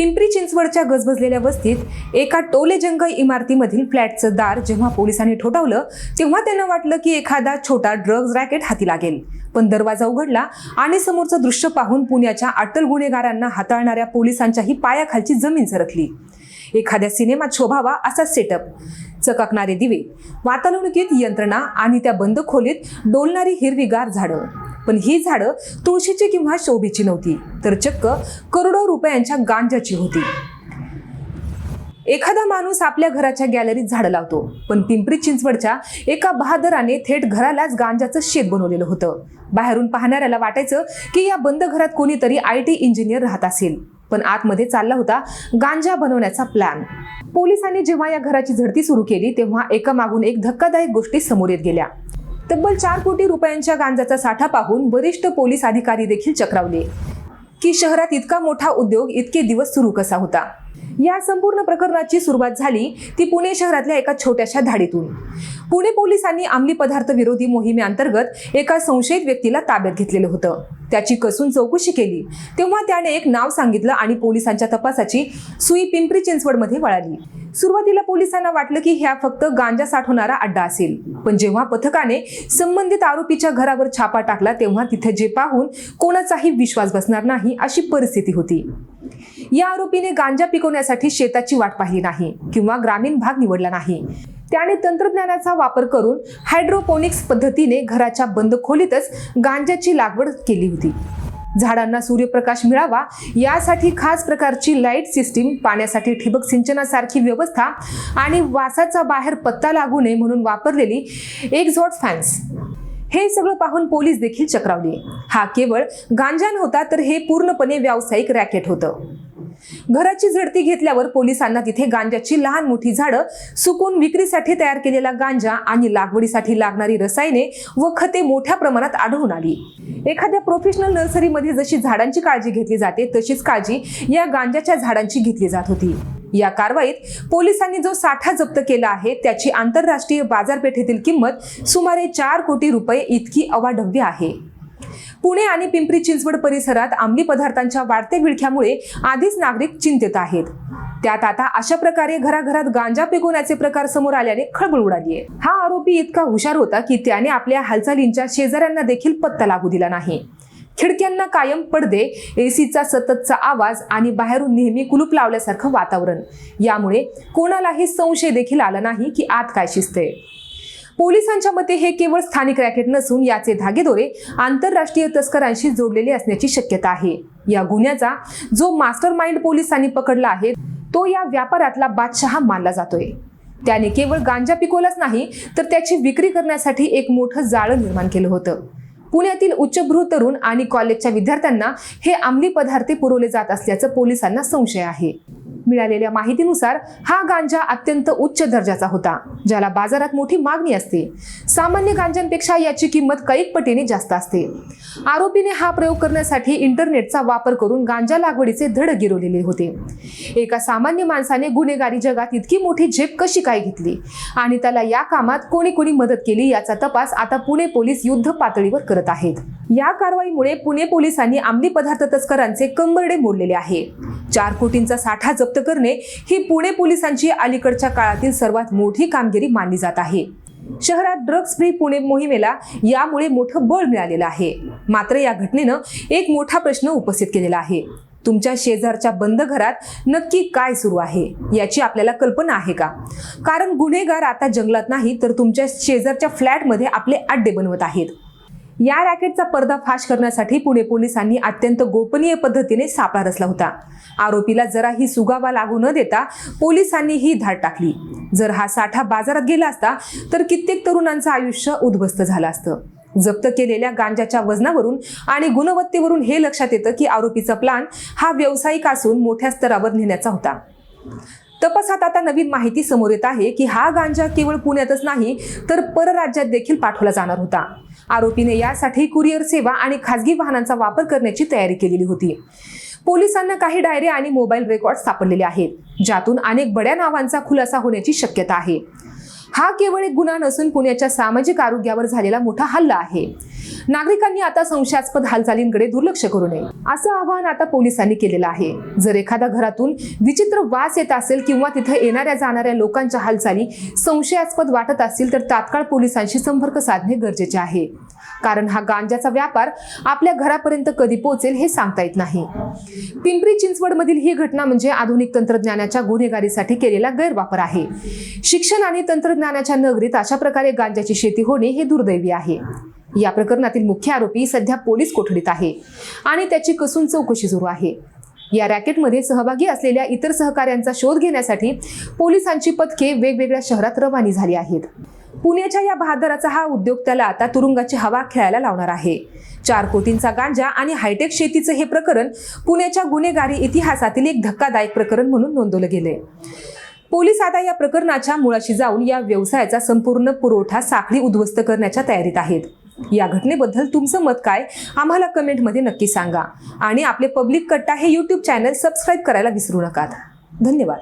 पिंपरी चिंचवडच्या गजबजलेल्या वस्तीत एका टोलेजंग इमारतीमधील फ्लॅटचं दार जेव्हा पोलिसांनी ठोठावलं तेव्हा त्यांना वाटलं की एखादा छोटा ड्रग्ज रॅकेट हाती लागेल. पण दरवाजा उघडला आणि समोरचं दृश्य पाहून पुण्याच्या अटल गुन्हेगारांना हाताळणाऱ्या पोलिसांच्याही पायाखालची जमीन सरकली. एखाद्या सिनेमात शोभावा असा सेटअप चकाकणारे दिवे वातावरणुकीत यंत्रणा आणि त्या बंद खोलीत डोलणारी हिरवीगार झाडं. पण ही झाडं तुळशीची किंवा शोभेची नव्हती तर चक्क करोडो रुपयांच्या गांजाची होती. एखादा माणूस आपल्या घराच्या गॅलरीत झाडं लावतो पण पिंपरी चिंचवडच्या एका बहादराने थेट घरालाच गांजाचं शेत बनवलेलं होतं. बाहेरून पाहणाऱ्याला वाटायचं की या बंद घरात कोणीतरी आय टी इंजिनियर राहत असेल पण आतमध्ये चालला होता गांजा बनवण्याचा प्लॅन पोलिसांनी जेव्हा या घराची झडती सुरू केली तेव्हा एका मागून एक धक्कादायक गोष्टी समोर येत गेल्या. तब्बल चार कोटी रुपयांच्या गांजाचा साठा पाहून वरिष्ठ पोलीस अधिकारी देखील चक्रावले. की शहरात इतका मोठा उद्योग इतके दिवस सुरू कसा होता? या संपूर्ण प्रकरणाची सुरुवात झाली ती पुणे शहरातल्या एका छोट्याशा धाडीतून. पुणे पोलिसांनी अंमली पदार्थ विरोधी मोहिमेअंतर्गत एका संशयित व्यक्तीला ताब्यात घेतलेलं होतं. त्याची कसून चौकशी केली. तेव्हा त्याने एक नाव सांगितलं आणि पोलिसांच्या तपासाची सुई पिंपरी चिंचवडमध्ये वळाली. सुरुवातीला पोलिसांना वाटलं की ह्या फक्त गांजा साठवणारा अड्डा असेल. पण जेव्हा पथकाने संबंधित आरोपीच्या घरावर छापा टाकला तेव्हा तिथे जे पाहून कोणाचाही विश्वास बसणार नाही अशी परिस्थिती होती. या आरोपीने गांजा पिकवण्यासाठी शेताची वाट पाहिली नाही किंवा ग्रामीण भाग निवडला नाही. त्याने तंत्रज्ञानाचा वापर करून हायड्रोपोनिक्स पद्धतीने घराच्या बंद खोलीतच गांजाची लागवड केली होती. झाडांना सूर्यप्रकाश मिळावा यासाठी खास प्रकारची लाइट सिस्टीम पाण्यासाठी ठिबक सिंचनासारखी व्यवस्था आणि वासाचा बाहेर पत्ता लागू नये म्हणून वापरलेली एक्झॉट फॅन्स. हे सगळं पाहून पोलीस देखील चक्रावले. हा केवळ गांजा नव्हता तर हे पूर्णपणे व्यावसायिक रॅकेट होतं. घराची झडती घेतल्यावर पोलिसांना तिथे गांजाची लहान मोठी झाडं सुकून विक्रीसाठी तयार केलेला गांजा आणि लागवडीसाठी लागणारी रसायने व खते मोठ्या प्रमाणात आढळून आली. एखाद्या प्रोफेशनल नर्सरीमध्ये जशी झाडांची काळजी घेतली जाते तशीच काळजी या गांजाच्या झाडांची घेतली जात होती. या कारवाईत पोलिसांनी जो साठा जप्त केला आहे त्याची आंतरराष्ट्रीय बाजारपेठेतील किंमत सुमारे चार कोटी रुपये इतकी अवाढव्य आहे. पुणे आणि पिंपरी चिंचवड परिसरात अंमली पदार्थांच्या वाढत्या विळख्यामुळे आधीच नागरिक चिंतेत आहेत. त्यात आता अशा प्रकारे घराघरात गांजा पिकवण्याचे प्रकार समोर आल्याने खळबळ उडाली आहे हा आरोपी इतका हुशार होता की त्याने आपल्या हालचालींच्या शेजाऱ्यांना देखील पत्ता लागू दिला नाही. खिडक्यांना कायम पडदे एसीचा सततचा आवाज आणि बाहेरून नेहमी कुलूप लावल्यासारखं वातावरण. यामुळे कोणालाही संशय देखील आला नाही की आत काय शिजते पोलिसांच्या मते हे केवळ स्थानिक रॅकेट नसून याचे धागेदोरे आंतरराष्ट्रीय तस्करांशी जोडलेले असण्याची शक्यता आहे. या गुन्ह्याचा जो मास्टर माइंड पोलिसांनी पकडला आहे तो या व्यापारातला बादशहा मानला जातोय. त्याने केवळ गांजा पिकवलाच नाही तर त्याची विक्री करण्यासाठी एक मोठं जाळं निर्माण केलं होतं. पुण्यातील उच्चभ्रू तरुण आणि कॉलेजच्या विद्यार्थ्यांना हे अंमली पदार्थ पुरवले जात असल्याचं पोलिसांना संशय आहे. मिळालेल्या माहितीनुसार हा गांजा अत्यंत उच्च दर्जाचा होता ज्याला बाजारात मोठी मागणी असते. सामान्य गांजांपेक्षा याची किंमत कैक पटीने जास्त असते. आरोपीने हा प्रयोग करण्यासाठी इंटरनेटचा वापर करून गांजा लागवडीचे धड गिरवलेले होते. एका सामान्य माणसाने गुन्हेगारी जगात इतकी मोठी झेप कशी काय घेतली? आणि त्याला या कामात कोणी कोणी मदत केली याचा तपास आता पुणे पोलीस युद्ध पातळीवर करत आहेत. या कारवाईमुळे पुणे पोलिसांनी अंमली पदार्थ तस्करांचे कंबरडे मोडलेले आहे. चार कोटींचा साठा जप्त करणे ही पुणे पोलिसांची अलीकडच्या काळातील सर्वात मोठी कामगिरी मानली जात आहे. शहरात ड्रग्ज फ्री पुणे मोहिमेला यामुळे मोठं बळ मिळालेलं आहे. मात्र या घटनेनं एक मोठा प्रश्न उपस्थित केलेला आहे. तुमच्या शेजारच्या बंद घरात नक्की काय सुरू आहे? याची आपल्याला कल्पना आहे का? कारण गुन्हेगार आता जंगलात नाही तर तुमच्या शेजारच्या फ्लॅटमध्ये आपले अड्डे बनवत आहेत. या रॅकेटचा पर्दाफाश करण्यासाठी पुणे पोलिसांनी अत्यंत गोपनीय पद्धतीने सापळा रचला होता. आरोपीला जराही सुगावा लागू न देता पोलिसांनी ही धाड टाकली. जर हा साठा बाजारात गेला असता तर कित्येक तरुणांचं आयुष्य उद्ध्वस्त झालं असतं. जप्त केलेल्या गांजाच्या वजनावरून आणि गुणवत्तेवरून हे लक्षात येतं की आरोपीचा प्लान हा व्यावसायिक असून मोठ्या स्तरावर नेण्याचा होता. तपासात आता नवीन माहिती समोर येत आहे की हा गांजा केवळ पुण्यातच नाही तर परराज्यात देखील पाठवला जाणार होता. आरोपीने यासाठी कुरिअर सेवा आणि खासगी वाहनांचा वापर करण्याची तयारी केलेली होती. पोलिसांना काही डायरी आणि मोबाईल रेकॉर्ड सापडलेले आहेत ज्यातून अनेक बड्या नावांचा खुलासा होण्याची शक्यता आहे. हा केवळ एक गुन्हा नसून पुण्याच्या सामाजिक आरोग्यावर झालेला मोठा हल्ला आहे. नागरिकांनी आता संशयास्पद हालचालींकडे दुर्लक्ष करू नये. असं आवाहन आता पोलिसांनी केलेलं आहे. जर एखाद्या घरातून विचित्र वास येत असेल किंवा तिथे येणाऱ्या जाणाऱ्या लोकांच्या हालचाली संशयास्पद वाटत असतील तर तात्काळ पोलिसांशी संपर्क साधणे गरजेचे आहे. कारण हा गांजाचा व्यापार आपल्या घरापर्यंत कधी पोहोचेल हे सांगता येत नाही. पिंपरी चिंचवडमधील ही घटना म्हणजे आधुनिक तंत्रज्ञानाच्या गुन्हेगारीसाठी केलेला गैरवापर आहे. शिक्षण आणि तंत्रज्ञानाच्या नगरीत अशा प्रकारे गांजाची शेती होणे हे दुर्दैवी आहे. या प्रकरणातील मुख्य आरोपी सध्या पोलीस कोठडीत आहे आणि त्याची कसून चौकशी सुरू आहे. या रॅकेटमध्ये सहभागी असलेल्या इतर सहकाऱ्यांचा शोध घेण्यासाठी पोलिसांची पथके वेगवेगळ्या शहरात रवानी झाली आहेत. पुण्याच्या या बहादराचा हा उद्योग त्याला आता तुरुंगाची हवा खेळायला लावणार आहे. चार कोटींचा गांजा आणि हायटेक शेतीचं हे प्रकरण पुण्याच्या गुन्हेगारी इतिहासातील एक धक्कादायक प्रकरण म्हणून नोंदवलं गेलंय. पोलीस आता या प्रकरणाच्या मुळाशी जाऊन या व्यवसायाचा संपूर्ण पुरवठा साखळी उद्ध्वस्त करण्याच्या तयारीत आहेत. या घटनेबद्दल तुमचं मत काय? आम्हाला कमेंटमध्ये नक्की सांगा. आणि आपले पब्लिक कट्टा हे यूट्यूब चॅनल सबस्क्राईब करायला विसरू नका धन्यवाद.